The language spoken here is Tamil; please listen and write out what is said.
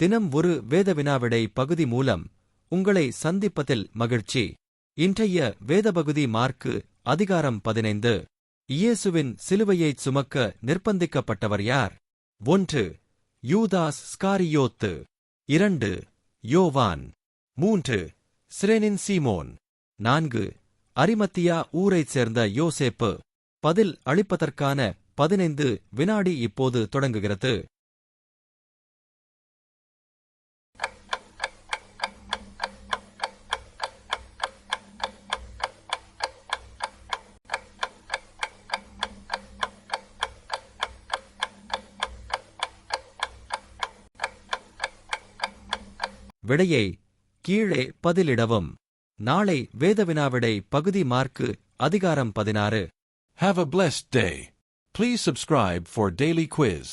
தினம் ஒரு வேத வினாவிடை பகுதி மூலம் உங்களை சந்திப்பதில் மகிழ்ச்சி. இன்றைய வேத பகுதி மார்க்கு அதிகாரம் பதினைந்து. இயேசுவின் சிலுவையைச் சுமக்க நிர்பந்திக்கப்பட்டவர் யார்? ஒன்று யூதாஸ் ஸ்காரியோத்து. இரண்டு யோவான். மூன்று சிரேனின் சீமோன். நான்கு அரிமத்தியா ஊரைச் சேர்ந்த யோசேப்பு. பதில் அளிப்பதற்கான பதினைந்து வினாடி இப்போது தொடங்குகிறது. விடையை கீழே பதிலிடவும் நாளை வேதவினாவிடை பகுதி மார்க்கு அதிகாரம் பதினாறு Have a blessed day. Please subscribe for daily quiz.